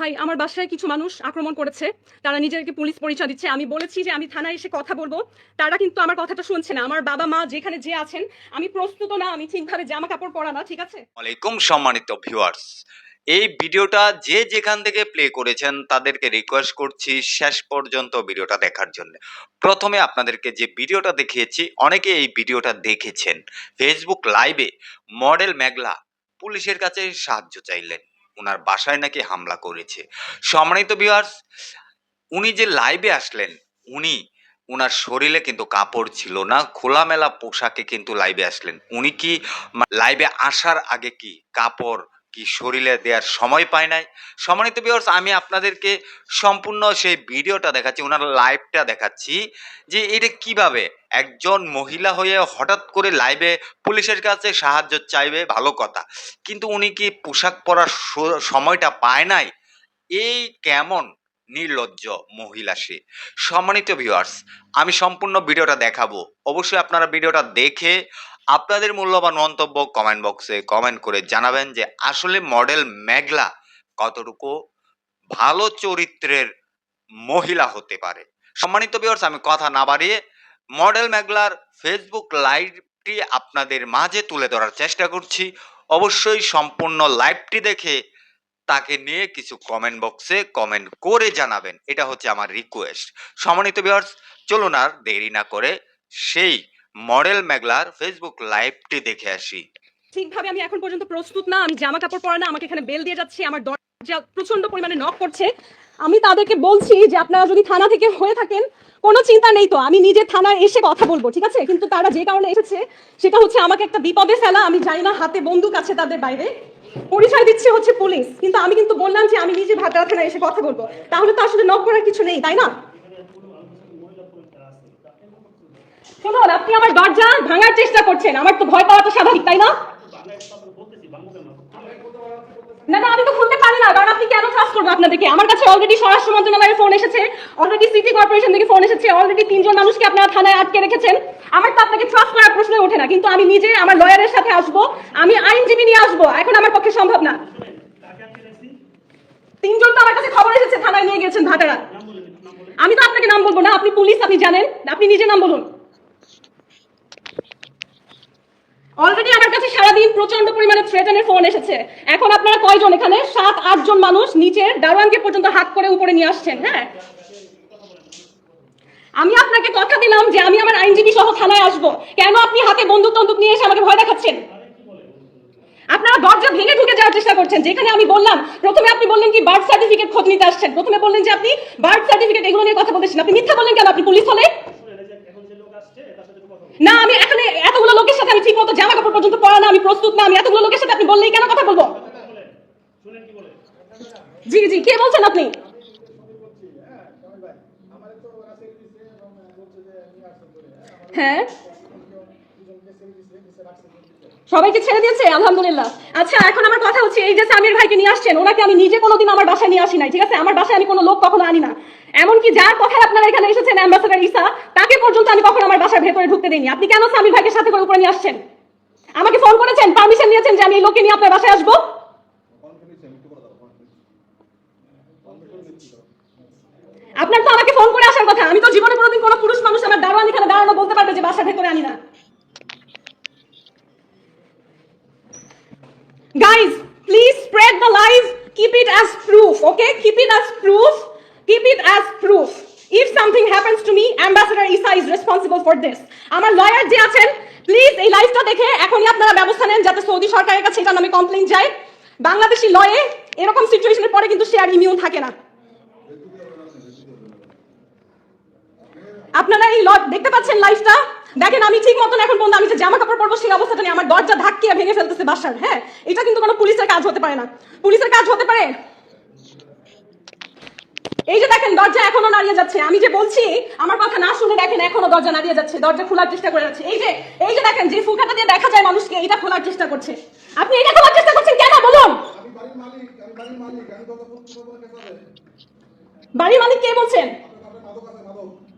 ভাই, আমার বাসায় কিছু মানুষ আক্রমণ করেছে। তারা নিজেদেরকে পুলিশ পরিচয় দিচ্ছে। আমি বলেছি যে আমি থানায় এসে কথা বলব। তারা কিন্তু আমার কথাটা শুনছে না। আমার বাবা মা যেখানে যে আছেন, আমি প্রস্তুত না, আমি ঠিকভাবে জামা কাপড় পরা না, ঠিক আছে? আলাইকুম সম্মানিত ভিউয়ার্স। এই ভিডিওটা যে যেখান থেকে প্লে করেছেন, তাদেরকে রিকোয়েস্ট করছি শেষ পর্যন্ত ভিডিওটা দেখার জন্য। প্রথমে আপনাদেরকে যে ভিডিওটা দেখিয়েছি, অনেকে এই ভিডিওটা দেখেছেন। ফেসবুক লাইভে মডেল মেঘলা পুলিশের কাছে সাহায্য চাইলেন। ওনার বাসায় নাকি হামলা করেছে। সম্মানিত বিহার্স উনি যে লাইভে আসলেন, উনি ওনার শরীরে কিন্তু কাপড় ছিল না, খোলামেলা পোশাকে কিন্তু লাইভে আসলেন। উনি কি লাইভে আসার আগে কি কাপড় কি শরীরে দেওয়ার সময় পায় নাই। সম্মানিত ভিউয়ার্স আমি আপনাদেরকে সম্পূর্ণ সেই ভিডিওটা দেখাচ্ছি, ওনার লাইভটা দেখাচ্ছি, যে এটা কীভাবে একজন মহিলা হয়ে হঠাৎ করে লাইভে পুলিশের কাছে সাহায্য চাইবে, ভালো কথা। কিন্তু উনি কি পোশাক পরার সময়টা পায় নাই? এই কেমন নির্লজ্জ মহিলা সে। সম্মানিত ভিউয়ার্স আমি সম্পূর্ণ ভিডিওটা দেখাবো। অবশ্যই আপনারা ভিডিওটা দেখে আপনাদের মূল্যবান মন্তব্য কমেন্ট বক্সে কমেন্ট করে জানাবেন যে আসলে মডেল মেঘলা কতটুকু ভালো চরিত্রের মহিলা হতে পারে। সম্মানিত ভিউয়ার্স আমি কথা না বাড়িয়ে মডেল মেঘলার ফেসবুক লাইভটি আপনাদের মাঝে তুলে ধরার চেষ্টা করছি। অবশ্যই সম্পূর্ণ লাইভটি দেখে তাকে নিয়ে কিছু কমেন্ট বক্সে কমেন্ট করে জানাবেন। এটা হচ্ছে আমার রিকোয়েস্ট সম্মানিত ভিউয়ার্স চলুন আর দেরি না করে সেই মডেল মেঘলার ফেসবুক লাইভটি দেখে আসি। ঠিকভাবে আমি এখন পর্যন্ত প্রস্তুত না, আমি জামা কাপড় পরা না, আমাকে এখানে বেল দিয়ে যাচ্ছে, আমার দরজা প্রচণ্ড পরিমাণে নক করছে। আমি তাদেরকে বলছি যে আপনারা যদি থানা থেকে হয়ে থাকেন, কোনো চিন্তা নেই তো, আমি নিজে থানায় এসে কথা বলব, ঠিক আছে? কিন্তু তারা যে কারণে এসেছে, সেটা হচ্ছে আমাকে একটা বিপদে ফেলা, আমি জানি না হাতে বন্দুক আছে তাদের বাইরে। পরিচয় দিচ্ছে হচ্ছে পুলিশ, কিন্তু আমি কিন্তু বললাম যে আমি নিজে ভাতরা থানায় এসে কথা বলব। তাহলে তো আসলে নক করার কিছু নেই, তাই না? শুনুন, আপনি আমার দরজা ভাঙার চেষ্টা করছেন। আমার তো ভয় পাওয়া তো স্বাভাবিক, তাই না? না আমি তো খুলতে পারি না, কারণ আপনি কেন ট্রাস্ট করব আপনাদেরকে? আমার কাছে অলরেডি স্বরাষ্ট্র মন্ত্রণালয়ের ফোন এসেছে অলরেডি সিটি কর্পোরেশন থেকে ফোন এসেছে অলরেডি তিনজন মানুষকে আপনারা থানায় আটকে রেখেছেন। আমার তো আপনাকে ট্রাস্ট করার প্রশ্ন ওঠে না, কিন্তু আমি নিজে আমার লয়ারের সাথে আসব, আমি আইনজীবী নিয়ে আসব, এখন আমার পক্ষে সম্ভব না। তিনজন তো আমার কাছে খবর এসেছে, থানায় নিয়ে গেছেন ভাটারা। আমি তো আপনাকে নাম বলব না, আপনি পুলিশ, আপনি জানেন, আপনি নিজে নাম বলুন। অলরেডি আমার কাছে সারাদিন প্রচণ্ড পরিমাণে থ্রেটানের ফোন এসেছে। এখন আপনারা কয়জন এখানে? সাত আট জন মানুষ নিচের দারোয়ানকে পর্যন্ত হাত করে উপরে নিয়ে আসছেন হ্যাঁ? আমি আপনাকে কথা দিলাম যে আমি আমার আইনজীবী সহ থানায় আসব। কেন আপনি হাতে বন্দুক টন্দুক নিয়ে এসে আমাকে ভয় দেখাচ্ছেন? আপনারা দরজা ভেঙে ঢুকে যাওয়ার চেষ্টা করছেন, যেখানে আমি বললাম, প্রথমে আপনি বললেন কি বার্থ সার্টিফিকেট খোঁজ নিতে আসছেন। প্রথমে বললেন যে আপনি বার্থ সার্টিফিকেট এগুলো নিয়ে কথা বলতেছেন আপনি মিথ্যা বললেন কেন? আপনি পুলিশ হলে না আমি এখানে এতগুলো লোকের সাথে আমি ঠিক মতো জামা কাপড় পর্যন্ত পরা আমি এতগুলো লোকের সাথে আপনি বললেই কেন কথা বলব? জি জি, কে বলছেন আপনি? হ্যাঁ? সবাইকে ছেড়ে দিয়েছে? আলহামদুলিল্লাহ। আচ্ছা এখন আমার কথা হচ্ছে, এই যে সামির ভাইকে নিয়ে আসছেন, ওনাকে আমি নিজে কোনোদিন আমার বাসায় নিয়ে আসি নাই, ঠিক আছে? আমার বাসায় আমি কোনো লোক কখনো আনি না। এমনকি যার কথায় আপনারা এখানে এসেছেন অ্যাম্বাসেডার ইসা তাকে পর্যন্ত আমি কখনো আমার বাসার ভেতরে ঢুকতে দিইনি। আপনি কেন সামির ভাইকে সাথে করে উপরে নিয়ে আসছেন? আমাকে ফোন করেছেন পারমিশন নিয়েছেন যে আমি এই লোকে নিয়ে আপনার বাসায় আসব? আপনার তো আমাকে ফোন করে আসার কথা। আমি তো জীবনে কোনোদিন কোনো পুরুষ মানুষ আমার দারোয়ানি খানা দাঁড়ানো বলতে পারবে যে বাসার ভেতরে আনি না। Guys please spread the live keep it as proof okay keep it as proof keep it as proof if something happens to me ambassador Isa is responsible for this আমার লয়ার যে আছেন প্লিজ এই লাইভটা দেখে এখনই আপনারা ব্যবস্থা নেন যাতে সৌদি সরকারের কাছে এটা নামে কমপ্লেন যায়। বাংলাদেশি লয়ে এরকম সিচুয়েশনের পরে কিন্তু সে আর ইমিউন থাকে না। আপনারা এই লট দেখতে পাচ্ছেন লাইভটা দেখেন, আমি ঠিক মতন এখন পর্যন্ত আমি যে জামা কাপড় পরবো সেই অবস্থাটা নিয়ে আমার দরজা ধাক্কিয়ে ভেঙে ফেলতেছে বাসার হ্যাঁ? এটা কিন্তু কোনো পুলিশের কাজ হতে পারে না। পুলিশের কাজ হতে পারে? এই যে দেখেন, দরজা নাড়িয়ে যাচ্ছে। আমি যে বলছি, আমার কথা না শুনে দেখেন এখনও দরজা নাড়িয়ে যাচ্ছে। দরজা খোলার চেষ্টা করে যাচ্ছে। এই যে এই যে দেখেন, যে ফুলকাটা দিয়ে দেখা যায় মানুষকে, এটা খোলার চেষ্টা করছে। আপনি এটা খোলার চেষ্টা করছেন কেন? বলুন। বাড়ির মালিক কে বলছেন?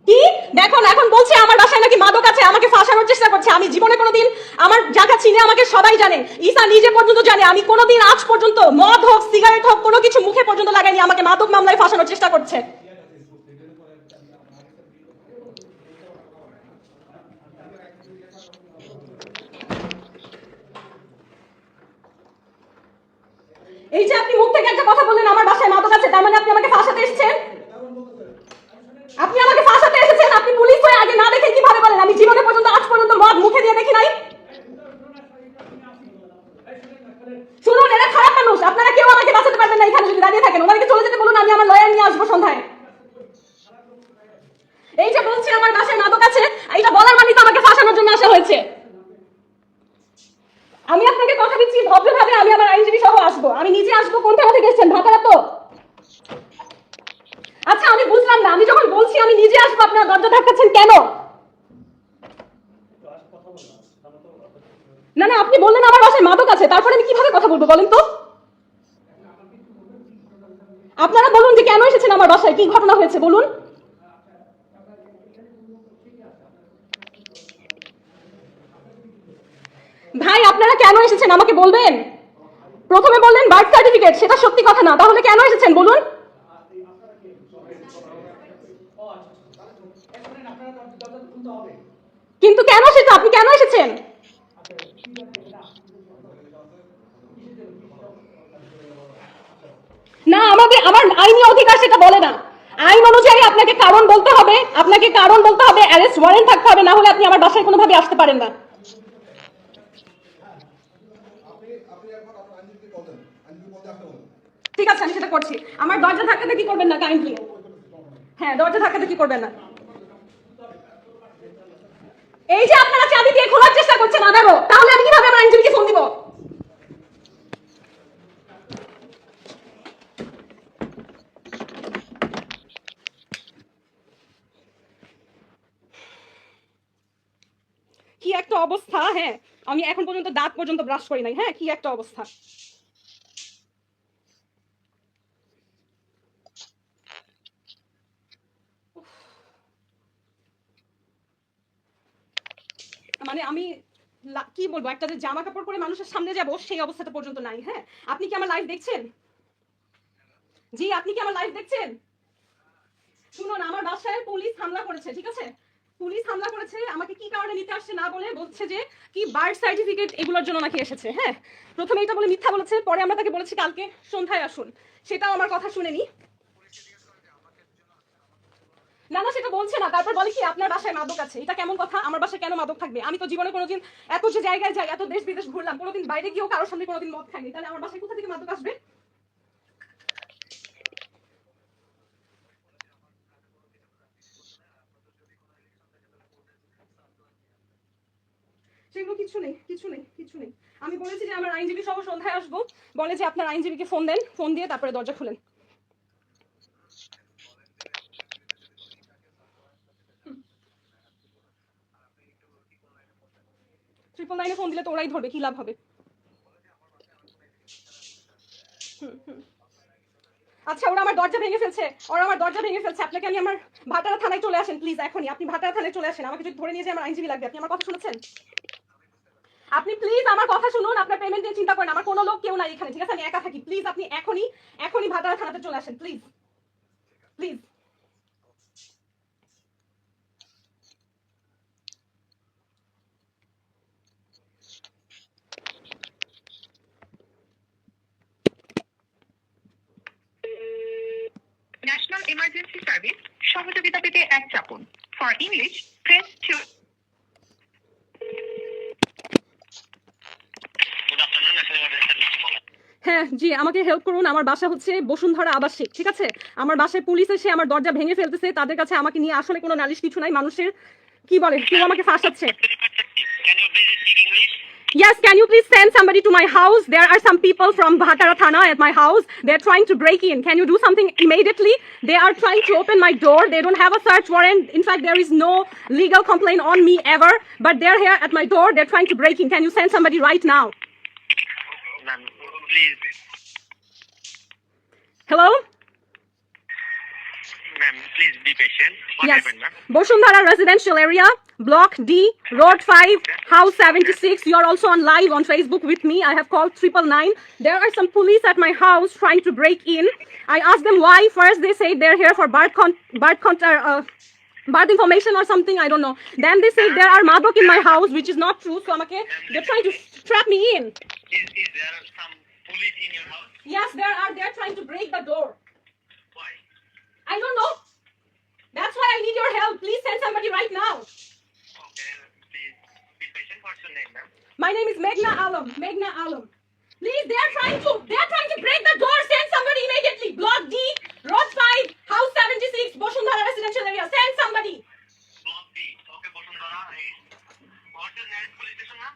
কি? দেখুন, এখন বলছে আমার বাসায় নাকি মাদক আছে, আমাকে ফাঁসানোর চেষ্টা করছে। আমি জীবনে কোনোদিন আমার খাচ্ছি চিনে আমাকে সবাই জানে। ঈসা নিজে পর্যন্ত জানে। আমি কোনোদিন আজ পর্যন্ত মদ হোক, সিগারেট হোক, কোনো কিছু মুখে পর্যন্ত লাগাইনি। আমাকে মাদক মামলায় ফাঁসানোর চেষ্টা করছে। এই যে আপনি মুখ থেকে একটা কথা বললেন আমার বাসায় মাদক আছে তার মানে আপনি আমাকে ফাঁসাতে এসেছেন? আপনি আমাকে ফাঁসাতে এসেছেন আপনি পুলিশ হয়ে আগে না দেখে কীভাবে বলেন আমি জীবনে পর্যন্ত আজ পর্যন্ত মদ মুখে দিয়ে দেখি নাই শুনুন এরা খারাপ মানুষ আপনারা কেউ আমাকে বাঁচাতে পারবেন না এখানে যদি দাঁড়িয়ে থাকেন ওনাদেরকে চলে যেতে বলুন আমি আমার লয়ার নিয়ে আসব সন্ধ্যায় এই যে বলছে আমার বাসায় মাদক আছে এটা বলার মানে তো আমাকে ফাঁসানোর জন্য আসা হয়েছে আমি আপনাকে কথা দিচ্ছি ভদ্রভাবে আমি আমার আইনজীবী সহ আসব আমি নিজে আসব? কোন থেকে এসেছেন? ভাতারা তো। আচ্ছা আমি বুঝলাম না। আমি যখন বলছি, আমি নিজে আসব। আপনারা দরজা ধাক্কাচ্ছেন কেন? না না, আপনি বললেন আমার বাসায় মাদক আছে। তারপরে আমি কীভাবে কথা বলব বলেন তো? আপনারা বলুন যে কেন এসেছেন আমার বাসায়? কি ঘটনা হয়েছে বলুন? ভাই, আপনারা কেন এসেছেন? আমাকে বলবেন? প্রথমে বললেন বার্থ সার্টিফিকেট সেটা সত্যি কথা না। তাহলে কেন এসেছেন? বলুন। কিন্তু কেন সেটা? আপনি কেন এসেছেন? না আমাদের আমার আইনি অধিকার সেটা বলে না। আইন অনুযায়ী আপনাকে কারণ বলতে হবে। আপনাকে কারণ বলতে হবে অ্যারেস্ট ওয়ারেন্ট থাকতে হবে, না হলে আপনি আমার বাসায় কোনোভাবে আসতে পারেন না আপনি আপনি একবার আপনার আইনজীবীকে কল দেন আইনজীবী বলতে আসতে বলুন ঠিক আছে, আমি সেটা করছি। আমার দরজা ধাক্কাতে কি করবেন না কাইন্ডলি হ্যাঁ দরজা ধাক্কাতে কি করবেন না? এই যে আপনারা চাবি দিয়ে খোলার চেষ্টা করছেন আবারও তাহলে আমি কীভাবে আমার আইনজীবীকে ফোন দিব? কি একটা অবস্থা হ্যাঁ। আমি এখন পর্যন্ত দাঁত পর্যন্ত ব্রাশ করি নাই হ্যাঁ কি একটা অবস্থা। মানে আমি কি বলব, একটা যে জামা কাপড় পরে মানুষের সামনে যাব, সেই অবস্থাটা পর্যন্ত নাই হ্যাঁ? আপনি কি আমার লাইভ দেখছেন? জি, আপনি কি আমার লাইভ দেখছেন? শুনুন, আমার বাসায় পুলিশ হামলা করেছে, ঠিক আছে? পুলিশ হামলা করেছে, আমাকে কি কারণে নিতে আসছে না বলে বলছে যে, কি বার্থ সার্টিফিকেট এগুলোর জন্য নাকি এসেছে হ্যাঁ? প্রথমে এটা বলে মিথ্যা বলেছে, পরে আমরা তাকে বলেছি কালকে সন্ধ্যায় আসুন। সেটাও আমার কথা শুনেনি। না না, সেটা বলছে না। তারপর বলে কি, আপনার বাসায় মাদক আছে। এটা কেমন কথা? আমার বাসায় কেন মাদক থাকবে? আমি তো জীবনে কোনোদিন এত যে জায়গায় যাই, এত দেশ বিদেশ ঘুরলাম, কোনোদিন বাইরে গিয়েও কারোর সামনে কোনোদিন মদ খাইনি। তাহলে আমার বাসায় কোথা থেকে মাদক আসবে? সেগুলো কিছু নেই কিছু নেই কিছু নেই। আমি বলেছি যে আমার আইনজীবী সহ সন্ধ্যায় আসব। বলে যে আপনার আইনজীবীকে ফোন দেন, ফোন দিয়ে তারপরে দরজা খুলেন। ট্রিপল নাইনে ফোন দিলে তো ওরাই ধরবে, কি লাভ হবে। আচ্ছা ওরা আমার দরজা ভেঙে ফেলছে। ওরা আমার দরজা ভেঙে ফেলছে। আপনাকে আমি আমার ভাটারা থানায় চলে আসেন প্লিজ এখনই। আপনি ভাটারা থানায় চলে আসেন। আমাকে যদি ধরে নিয়ে যায়, আমার আইনজীবী লাগবে। আপনি আমার কথা শুনেছেন? আপনি প্লিজ আমার কথা শুনুন, আপনার পেমেন্ট নিয়ে চিন্তা করেন। আমার কোনো লোক কেউ নাই এখানে, ঠিক আছে? আমি একা থাকি। প্লিজ আপনি এখনই এখনই ভাটারা থানাতে চলে আসেন প্লিজ প্লিজ ইমার্জেন্সি সার্ভিস সহযোগিতা পেতে এক চাপুন। ফর ইংলিশ প্রেস টু হ্যাঁ জি আমাকে হেল্প করুন। আমার বাসা হচ্ছে বসুন্ধরা আবাসিক ঠিক আছে? আমার বাসায় পুলিশ এসে আমার দরজা ভেঙে ফেলতেছে। তাদের কাছে আমাকে নিয়ে আসলে কোনো নালিশ কিছু নাই। মানুষের কি বলে কেউ আমাকে ফাঁসাচ্ছে? Yes, can you please send somebody to my house? There are some people from Bhatara Thana at my house. They're trying to break in. Can you do something immediately? They are trying to open my door. They don't have a search warrant. In fact, there is no legal complaint on me ever. But they're here at my door. They're trying to break in. Can you send somebody right now? Ma'am, please, Hello? ma'am, please be patient. What Yes. happened, ma'am? Boshundhara residential area. Block D, Road 5, House 76. You're also on live on Facebook with me. I have called triple nine. There are some police at my house trying to break in. I asked them why. First, they say they're here for birth, con- birth, con- uh, uh birth information or something. I don't know. Then they say there are madok in my house, which is not true. So, okay, they're trying to trap me in. Is, is there some police in your house? Yes, there are. They're trying to break the door. Why? I don't know. That's why I need your help. Please send somebody right now. Okay, please be patient. What's your name, ma'am? My name is Meghna Alam. Meghna Alam. Please, they are trying to they are trying to break the door. Send somebody immediately. Block D, Road 5, House 76, Boshundara residential area. Send somebody. Block B. Okay, Bosundara. What's your nearest police station, ma'am?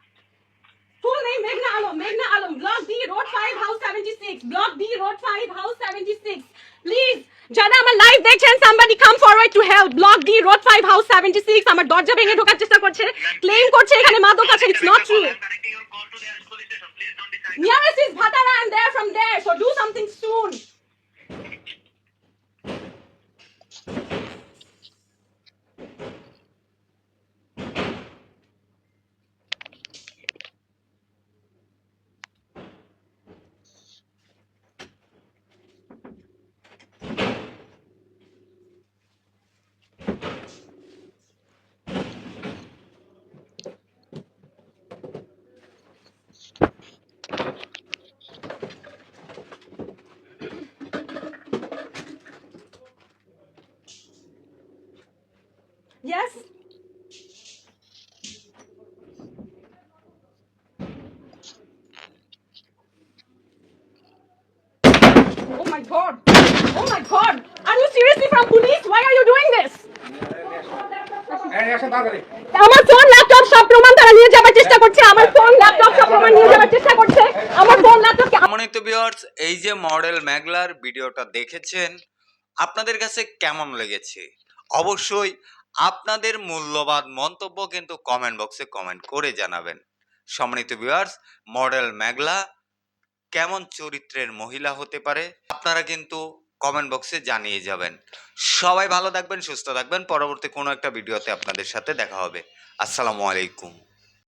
Full name Meghna Alam. Meghna Alam. Block D, Road 5, House 76. Block D, Road 5, House 76. Please, যারা আমার live দেখছেন somebody come forward to help. Block D, Road 5, House 76. আমার দরজা ভেঙে ঢোকার চেষ্টা করছে। Claim করছে এখানে মাদক আছে। Please don't decide. Nearest is Bhatara and they're from there. So do something soon. Yes. Oh my god. Oh my god. Are you seriously from police? Why are you doing this? আমার phone laptop সব প্রমাণ তারা নিয়ে যাবার চেষ্টা করছে আমার phone laptop সব প্রমাণ নিয়ে যাবার চেষ্টা করছে আমার ফোন ল্যাপটপ সম্মানিত ভিউয়ার্স এই যে মডেল ম্যাগলার ভিডিওটা দেখেছেন, আপনাদের কাছে কেমন লেগেছে অবশ্যই আপনাদের মূল্যবান মন্তব্য কিন্তু কমেন্ট বক্সে কমেন্ট করে জানাবেন। সম্মানিত ভিউয়ার্স মডেল মেঘলা, কেমন চরিত্রের মহিলা হতে পারে, আপনারা কিন্তু কমেন্ট বক্সে জানিয়ে যাবেন। সবাই ভালো থাকবেন, সুস্থ থাকবেন, পরবর্তী কোনো একটা ভিডিওতে আপনাদের সাথে দেখা হবে। আসসালামু আলাইকুম।